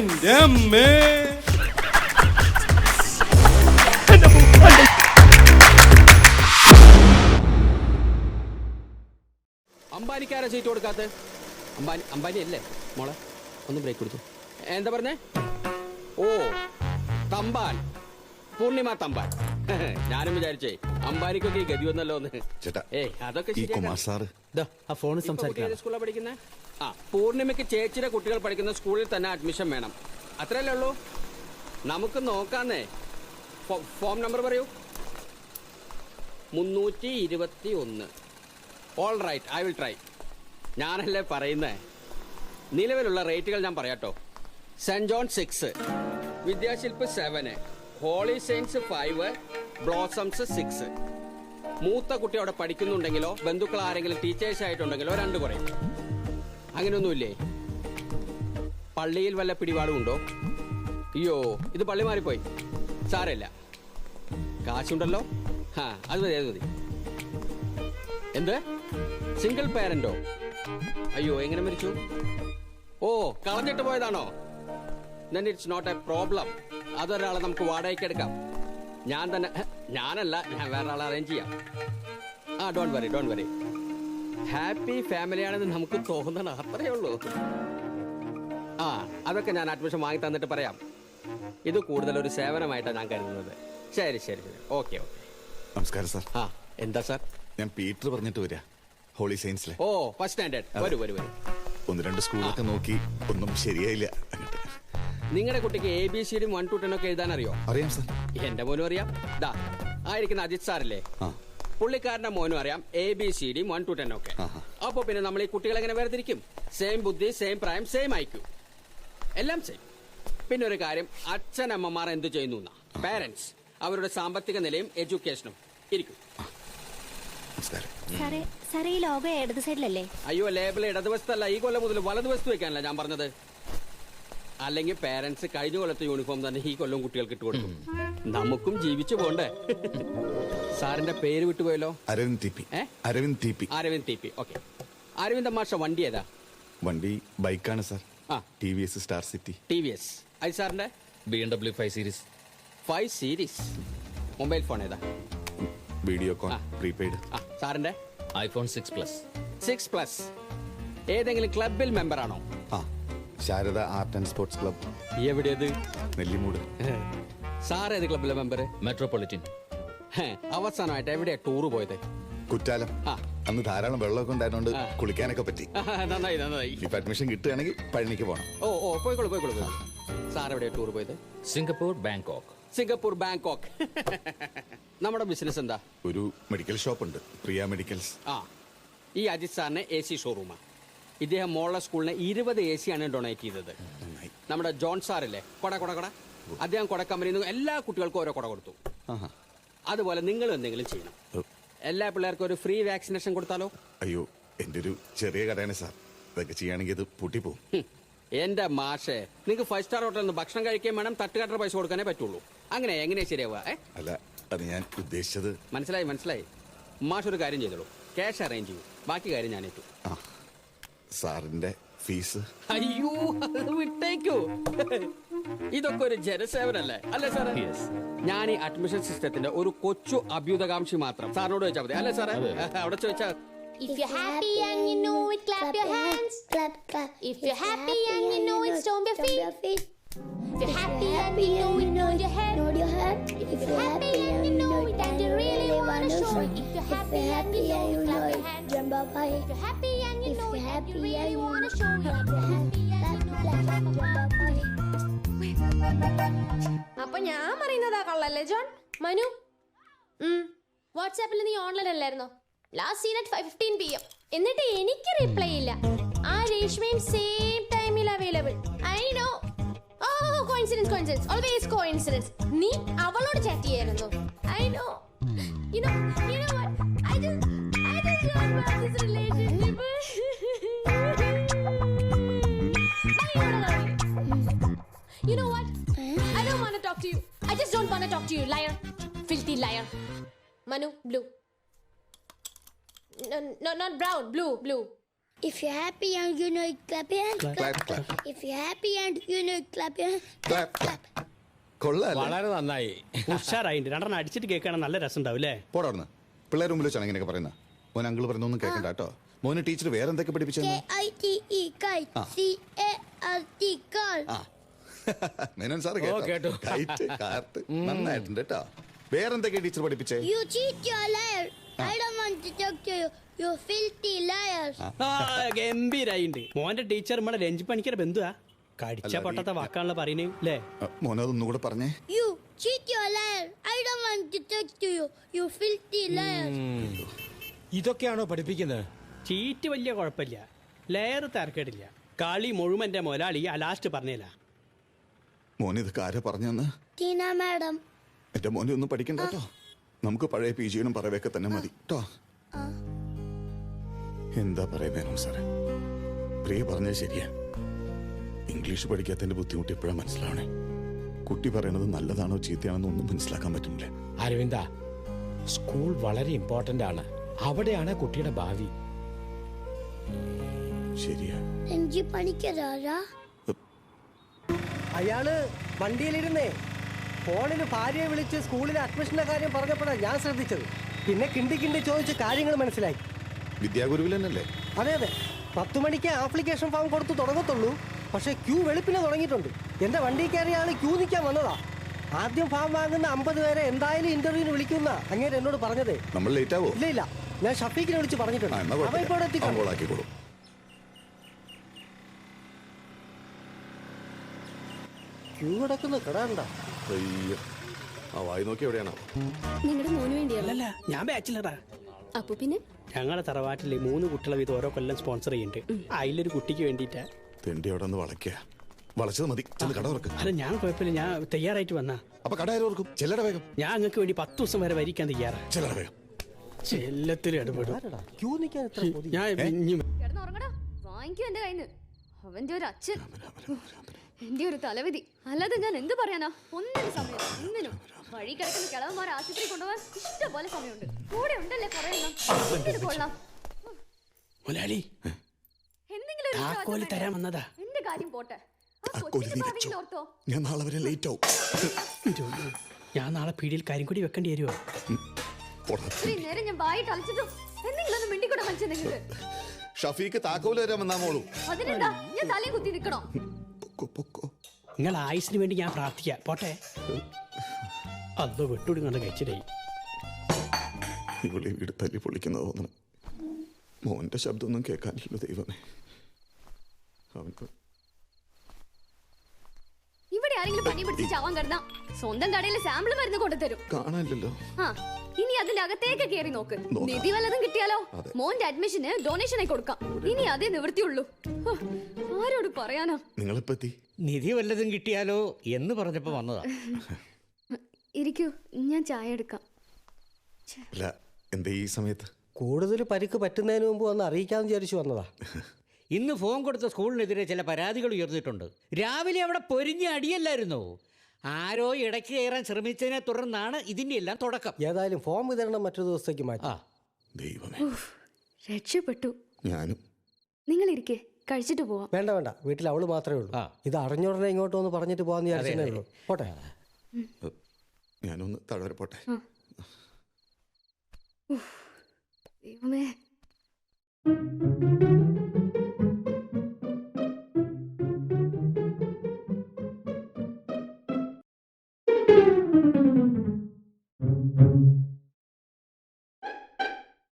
എന്റെ അമ്മേ അംബാനിക്കാരെ സീറ്റ് കൊടുക്കാത്ത? അംബാനി അംബാനി അല്ലേ? മോളെ ഒന്ന് ബ്രേക്ക് കൊടുത്തു. എന്താ പറഞ്ഞേ? ഓ തമ്പാൻ. പൂർണിമ തമ്പാൻ. ഞാനും വിചാരിച്ചേ അംബാനിക്കൊക്കെ ഈ ഗതി വന്നല്ലോ എന്ന്. ചേട്ടാ ഏയ് അതൊക്കെ ഈ കുമാർ സാറ്. ആ ഫോണിൽ? ആ പൂർണിമയ്ക്ക് ചേച്ചിയുടെ കുട്ടികൾ പഠിക്കുന്ന സ്കൂളിൽ തന്നെ അഡ്മിഷൻ വേണം. അത്രയല്ലേ ഉള്ളൂ? നമുക്ക് നോക്കാന്നേ. ഫോം നമ്പർ പറയൂ. മുന്നൂറ്റി ഇരുപത്തി ഒന്ന് all right I will try ഞാനല്ലേ പറയുന്നേ? നിലവിലുള്ള റേറ്റുകൾ ഞാൻ പറയാട്ടോ. Saint John six Vidyashilp seven. Holy Saints five Blossoms six മൂത്ത കുട്ടി അവിടെ പഠിക്കുന്നുണ്ടെങ്കിലോ ബന്ധുക്കൾ ആരെങ്കിലും ടീച്ചേഴ്സ് ആയിട്ടുണ്ടെങ്കിലോ രണ്ട് കുറയും അങ്ങനെയൊന്നുമില്ലേ? പള്ളിയിൽ വല്ല പിടിപാടും ഉണ്ടോ അയ്യോ ഇത് പള്ളി മാറിപ്പോയി. സാരമില്ല. കാശുണ്ടല്ലോ? ആ അത് മതി അത് മതി. എന്ത്? സിംഗിൾ പേരന്റോ അയ്യോ എങ്ങനെ മരിച്ചു? ഓ കളഞ്ഞിട്ട് പോയതാണോ? Then it's not a problem അതൊരാളെ നമുക്ക് വാടകയ്ക്ക് എടുക്കാം. ഞാൻ തന്നെ ഞാനല്ല ഞാൻ വേറെ ആളെ അറേഞ്ച് ചെയ്യാം. ആ ഡോണ്ട് വരി ഡോണ്ട് വരി ഹാപ്പി ഫാമിലിയാണെന്ന് നമുക്ക് തോന്നണം അത്രയേ ഉള്ളൂ. ആ അതൊക്കെ ഞാൻ അഡ്മിഷൻ വാങ്ങി തന്നിട്ട് പറയാം. ഇത് കൂടുതൽ ഒരു സേവനമായിട്ടാണ് ഞാൻ കരുതുന്നത്. ശരി ശരി ശരി. ഓക്കെ ഓക്കെ നമസ്കാരം സാർ ആ എന്താ സാർ ഞാൻ പീറ്റർ പറഞ്ഞിട്ട് വരാ ഹോളി സയൻസിലെ ഓ ഫസ്റ്റ് സ്റ്റാൻഡേർഡ് വരൂ വരൂ വരൂ. ഒന്ന് രണ്ട് സ്കൂളൊക്കെ നോക്കി ഒന്നും ശരിയായില്ല. അങ്ങോട്ട്. നിങ്ങളുടെ കുട്ടിക്ക് എ ബി സി ഡിയും വൺ ടു ടെൻ ഒക്കെ എഴുതാൻ അറിയോ അറിയാം സാർ എന്റെ മോനും അറിയാം. ദാ ആയിരിക്കുന്ന അജിത് സാറല്ലേ? പുള്ളിക്കാരന്റെ മോനും അറിയാം. A B C D one two ten ഒക്കെ. അപ്പൊ പിന്നെ നമ്മൾ ഈ കുട്ടികളെ എങ്ങനെ വേർതിരിക്കും? സെയിം ബുദ്ധി സെയിം പ്രായം സെയിം ഐക്യു എല്ലാം സെയിം പിന്നെ ഒരു കാര്യം അച്ഛനമ്മമാർ എന്ത് ചെയ്യുന്നു പാരന്റ്സ് അവരുടെ സാമ്പത്തിക നിലയും എഡ്യൂക്കേഷനും ഇരിക്കും. നമസ്കാരം. സാറേ സാറേ ഈ ലോഗോ ഇടത് സൈഡിലല്ലേ അയ്യോ ലേബിൾ ഇടതുവശത്തല്ല ഈ കൊല്ലം മുതൽ വലതുവശത്ത് വെക്കാനല്ല ഞാൻ പറഞ്ഞത്. അല്ലെങ്കിൽ പേരൻസ് കഴിഞ്ഞ കൊല്ലത്തെ യൂണിഫോം തന്നെ ഈ കൊല്ലം കുട്ടികൾക്ക് ഇട്ട് കൊടുക്കും. നമുക്കും ജീവിച്ചു പോണ്ടേ. സാറിന്റെ പേര് വിട്ടുപോയല്ലോ? Aravind T P. ഏ? Aravind T P. Aravind T P. Okay. Aravind മാഷ വണ്ടി ഏതാ? വണ്ടി ബൈക്കാണ് സാർ. ആ. T V S Star City T V S അത് സാറിന്റെ? B M W five series five series mobile phone ഏതാ? വീഡിയോ കോൺ പ്രീപെയ്ഡ് ആ. സാറിന്റെ? IPhone six plus six plus ഏതെങ്കിലും ക്ലബിൽ മെമ്പർ ആണോ? Sharada art and sports club. എവിടെയത്? Nellimoodu. Sir ഏത് ക്ലബിലെ മെമ്പർ മെട്രോപൊളിറ്റൻ. അവസാനമായിട്ട് എവിടെയാ ടൂർ പോയത്? കുറ്റാലം. അന്ന് ധാരാളം വെള്ളമൊക്കെ ഉണ്ടായതുകൊണ്ട് ആ. കുളിക്കാനൊക്കെ പറ്റി. നന്നായി നന്നായി. ഇപ്പൊ അഡ്മിഷൻ കിട്ടുകയാണെങ്കിൽ പഴനിക്ക് പോകണം ഓ ഓ പോയിക്കോളൂ പോയിക്കോളൂ പോയിക്കോളൂ. സാർ എവിടെയാ ടൂർ പോയത്? Singapore Bangkok. Singapore Bangkok. നമ്മുടെ ബിസിനസ് എന്താ? ഒരു മെഡിക്കൽ ഷോപ്പ് ഉണ്ട്. പ്രിയ മെഡിക്കൽസ് ആ. ഈ അജിത് സാറിന് എ സി ഷോറൂമാണ് ഇദ്ദേഹം മോളുടെ സ്കൂളിന് ഇരുപത് എ സി ആണ് ഡൊണേറ്റ് ചെയ്തത്. നമ്മുടെ ജോൺ സാറല്ലേ? കൊട കൊട കൊട. അദ്ദേഹം കൊട കമ്പനിയിൽ നിന്ന് എല്ലാ കുട്ടികൾക്കും ഓരോ കൊട കൊടുത്തു. അതുപോലെ നിങ്ങൾ എന്തെങ്കിലും ചെയ്യണം. എല്ലാ പിള്ളേർക്കും ഒരു ഫ്രീ വാക്സിനേഷൻ കൊടുത്താലോ? അയ്യോ എന്റെ ഒരു ചെറിയ കടയാണ് സാർ. ഇതൊക്കെ ചെയ്യുകയാണെങ്കിൽ ഇത് പൂട്ടിപ്പോവും. പോകും എന്റെ മാഷേ നിങ്ങൾക്ക് ഫൈവ് സ്റ്റാർ ഹോട്ടലിൽ നിന്ന് ഭക്ഷണം കഴിക്കാൻ വേണം തട്ടുകാട്ടർ പൈസ കൊടുക്കാനേ പറ്റുള്ളൂ. അങ്ങനെ എങ്ങനെ ശരിയാവുക അല്ല അത് ഞാൻ ഉദ്ദേശിച്ചത് മനസ്സിലായി മനസ്സിലായി. മാഷ് ഒരു കാര്യം ചെയ്തോളൂ. ക്യാഷ് അറേഞ്ച് ചെയ്യൂ. ബാക്കി കാര്യം ഞാൻ ഏറ്റു. സാറിന്റെ ഫീസ് അയ്യോ അത് വിട്ടേക്കൂ ഇതൊക്കെ ഒരു ജനസേവനല്ലേ അല്ലേ സാറേ ഞാൻ ഈ അഡ്മിഷൻ സിസ്റ്റത്തിന്റെ ഒരു കൊച്ചു അഭ്യുതകാംക്ഷി മാത്രം സാറിനോട് ചോദിച്ചാൽ മതി അല്ലേ സാറേ അവിടെ ചോദിച്ചാൽ If you're happy and you know it, clap your hands. Clap, clap. If you're happy and you know it, stomp your feet. If you're happy and you know it, nod your head. Nod your head. If you're happy and you know it. If you're happy and you know it, clap your hands. jump up high. If you're happy and you know it, and you really and wanna show it. If you're happy and you know it, clap jump up high. അപ്പൊ ഞാൻ പറയുന്നതാ കള്ളല്ലേ John Manu വാട്സാപ്പിൽ നീ online അല്ലായിരുന്നോ last seen at fifteen P M എന്നിട്ട് എനിക്ക് reply ഇല്ല ആ രേഷ്മയും സെയിം ടൈമിൽ available I know oh coincidence coincidence always coincidence നീ അവളോട് ചാറ്റ് ചെയ്യായിരുന്നു You know what? I don't want to talk to you. I just don't want to talk to you, liar. Filthy liar. Manu, blue. No, no, not brown, blue, blue. If you're happy and you know it, clap your hands. Clap, clap. If you're happy and you know it, clap your hands. Clap, clap. കൊള്ളാല്ലേ വളരെ നന്നായി ഉഷാറായിട്ടുണ്ട് രണ്ടെണ്ണം അടിച്ചിട്ട് കേൾക്കാൻ നല്ല രസം ഉണ്ടാവും അല്ലേ പോടാ പിള്ളേർ മുമ്പിൽ വെച്ചാണ് ഇങ്ങനെയൊക്കെ പറയുന്നത് മോൻ അങ്കിൾ പറഞ്ഞൊന്നും കേൾക്കണ്ട കേട്ടോ. മോന് ടീച്ചർ വേറെ എന്തൊക്കെ പഠിപ്പിച്ചെന്ന്. ആ. മേനോൻ സാറ് ഓ, കേട്ടു. കൈറ്റ് കാർട്ട് നന്നായിട്ടുണ്ട് കേട്ടോ. ടീച്ചർ പഠിപ്പിച്ചേ? You cheat, you're a liar. I don't want to talk to you. You filthy liars. ആ. ഗംഭീരായിണ്ട്. മോന്റെ ടീച്ചർ നമ്മളെ രഞ്ജി പണിക്കര ബന്ധുവാ. കടിച്ച അല്ല, പൊട്ടത്തെ ഈ- വാക്കാണല്ലോ പറയുന്നേ അല്ലേ മോനെ പറഞ്ഞേ. You cheat, you liar. I don't want to talk to you. You filthy liars. ഇതൊക്കെയാണോ പഠിപ്പിക്കുന്നത്? ചീറ്റ് വലിയ കുഴപ്പമില്ല. ലെയർ തരക്കേടില്ല. കളി മുഴുവന്റെ മുതലാളി ആ ലാസ്റ്റ് പറഞ്ഞില്ല മോൻ ഇതൊക്കെ ആരാ പറഞ്ഞെന്ന്? Tina, madam. എന്റെ മോനെ ഒന്നും പഠിക്കണ്ട കേട്ടോ നമുക്ക് പഴയ പി ജിയിലും പറവൊക്കെ തന്നെ മതി കേട്ടോ എന്താ പറയാ മേനോൻ സാറേ? പ്രിയ പറഞ്ഞത് ശരിയാ. ഇംഗ്ലീഷ് പഠിക്കാത്തതിന്റെ ബുദ്ധിമുട്ട് ഇപ്പോഴാ മനസ്സിലാവണേ. കുട്ടി പറയുന്നത് നല്ലതാണോ ചീത്തയാണെന്നോ ഒന്നും മനസ്സിലാക്കാൻ പറ്റുന്നില്ല. അരവിന്ദ സ്കൂൾ വളരെ ഇമ്പോർട്ടന്റ് ആണ്. അവിടെയാണ് കുട്ടിയുടെ ഭാവി. ശരിയാ. രഞ്ജി പണിക്കരാരാ അയാൾ വണ്ടിയിലിരുന്നേ. ഫോണിൽ ഭാര്യയെ വിളിച്ച് സ്കൂളിലെ അഡ്മിഷന്റെ കാര്യം പറഞ്ഞപ്പോഴാണ് ഞാൻ ശ്രദ്ധിച്ചത്. പിന്നെ കിണ്ടി കിണ്ടി ചോദിച്ച് കാര്യങ്ങൾ മനസ്സിലായി. വിദ്യാഗുരുവിൽ തന്നെയല്ലേ? അതെ അതെ. പത്ത് മണിക്ക് ആപ്ലിക്കേഷൻ ഫോം കൊടുത്തു തുടങ്ങത്തുള്ളൂ. പക്ഷേ ക്യൂ വെളുപ്പിനെ തുടങ്ങിയിട്ടുണ്ട്. എന്റെ വണ്ടി കയറിയ ആൾ ക്യൂ നിൽക്കാൻ വന്നതാ. ആദ്യം ഫാം വാങ്ങുന്ന അമ്പത് പേരെ എന്തായാലും ഇന്റർവ്യൂവിന് വിളിക്കുന്ന അങ്ങേര് എന്നോട് പറഞ്ഞതേ. നമ്മൾ ലേറ്റ് ആവോ? ഇല്ല ഇല്ല. ഞാൻ ഷഫീഖിനെ വിളിച്ച് പറഞ്ഞിട്ടുണ്ട്. എന്നാ അവൻ ഇപ്പോൾ കുഴപ്പമില്ല എത്തിക്കണം അവളാക്കിക്കോളൂ ക്യൂ കിടക്കുന്ന കിടാണ്ട അയ്യോ. ആ വായി നോക്കി എവിടെയാണ്? നിങ്ങളുടെ മോന് വേണ്ടിയല്ലോ അല്ല ഞാൻ ബാച്ചിലറാ അപ്പൊ പിന്നെ? ഞങ്ങളെ തറവാട്ടിലെ മൂന്ന് കുട്ടികളെ വീതം ഓരോ കൊല്ലം സ്പോൺസർ ചെയ്യുന്നുണ്ട്. അതിലൊരു കുട്ടിക്ക് വേണ്ടിയിട്ടാ. തെണ്ടി അവിടെ നിന്ന് വളയ്ക്കുക വളച്ചത് മതി. ചെന്ന് കട തുറക്ക്. അല്ല ഞാൻ കുഴപ്പമില്ല. ഞാൻ തയ്യാറായിട്ട് വന്നാ. അപ്പൊ കട തുറക്കും? ഓർക്കും ചെല്ലട വേഗം. ഞാൻ അങ്ങക്ക് വേണ്ടി പത്ത് ദിവസം വരെ വരിക്കാൻ തയ്യാറാ. ചെല്ലട വേഗം. ചെല്ലത്തിൽ ഇടപെടും. ആരെടാ? ക്യൂ നിൽക്കാൻ എത്ര പൊടി ഞാൻ വാങ്ങിക്കോ എന്റെ കയ്യിൽ അവന്റെ ഒരു അച്ഛൻ. എന്റെ ഒരു തലവിധി. അല്ലാതെ ഞാൻ എന്ത് പറയാനാ? ഒന്നിനും സമയം ഒന്നിനും. വഴി കിടക്കുന്ന കിളവന്മാർ ആശുപത്രി കൊണ്ടുപോകാൻ ഇഷ്ടപോലെ സമയമുണ്ട്. കൂടെ ഉണ്ടല്ലേ കുറെ എണ്ണം? ഇത് കൊള്ളാം? മുലാളി എന്തെങ്കിലും തരാൻ? വന്നതാ. എന്റെ കാര്യം പോട്ടെ? വെച്ചോ ഞാൻ നാളെ വരെ ലേറ്റ് ആവും. ഞാൻ നാളെ പീടിയിൽ കാര്യം കൂടി വെക്കേണ്ടി വരുമോ നേരം ഞാൻ വായി കളിച്ചിട്ടും എന്തെങ്കിലും ഒന്ന് മിണ്ടിക്കൂടെ മനുഷ്യൻ നിങ്ങൾക്ക് ഷഫീക്ക് താക്കോൽ തരാൻ വന്നാ മോളൂ. അതിനെന്താ? ഞാൻ തലയും കുത്തി നിൽക്കണോ? നിങ്ങൾ ആയുസിന് വേണ്ടി ഞാൻ പ്രാർത്ഥിക്കാം. പോട്ടെ. അതോ വിട്ടുവിടുങ്ങാണ്ട് കഴിച്ചിട്ടായി ഇവിടെ വീട് തല്ലി പൊളിക്കുന്ന തോന്നണം. മോന്റെ ശബ്ദമൊന്നും കേൾക്കാനില്ല ദൈവമേ. അവൻ ആരെങ്കിലും പനി പിടിച്ച് ചാവാൻ കിടന്ന സ്വന്തം കടയിൽ സാമ്പിൾ മരുന്ന് കൊണ്ടുതരും. കാണാനില്ലല്ലോ. ആ ഇനി അതിന്റെ അകത്തേക്ക് കയറി നോക്ക്. നിധി വല്ലതും കിട്ടിയാലോ. മോന്റെ അഡ്മിഷന് ഡൊണേഷനായി കൊടുക്കാം. ഇനി അതേ നിവൃത്തിയുള്ളൂ. ആരോട് പറയാനാ? നിങ്ങൾ എത്തി നിധി വല്ലതും കിട്ടിയാലോ എന്ന് പറഞ്ഞപ്പോ വന്നതാ. ഇരിക്കൂ ഞാൻ ചായ എടുക്കാം. എന്താ ഈ സമയത്ത്? കൂടുതൽ പരിക്ക് പറ്റുന്നതിന് മുമ്പ് ഒന്ന് അറിയിക്കാന്ന് വിചാരിച്ചു വന്നതാ. ഇന്ന് ഫോൺ കൊടുത്ത സ്കൂളിനെതിരെ ചില പരാതികൾ ഉയർന്നിട്ടുണ്ട്. രാവിലെ അവിടെ പൊരിഞ്ഞ അടിയല്ലായിരുന്നോ? ആരോ ഇടയ്ക്ക് കയറാൻ ശ്രമിച്ചതിനെ തുടർന്നാണ് ഇതിന്റെ എല്ലാം തുടക്കം. ഏതായാലും ഫോം വിതരണം മറ്റൊരു ദിവസത്തേക്ക് മാറ്റി. ദൈവമേ. രക്ഷപ്പെട്ടു. ഞാനും. നിങ്ങൾ ഇരിക്കേ കഴിച്ചിട്ട് പോവാം. വേണ്ട വേണ്ട. വീട്ടിൽ അവൾ മാത്രമേ ഉള്ളൂ. ഇത് അറിഞ്ഞുടനെ ഇങ്ങോട്ട് ഒന്ന് പറഞ്ഞിട്ട് പോകാന്ന് വിചാരിച്ചേ അതെ. ഉള്ളൂ. പോട്ടെ. ഞാനൊന്ന് തഴവരെ പോട്ടെ. ദൈവമേ.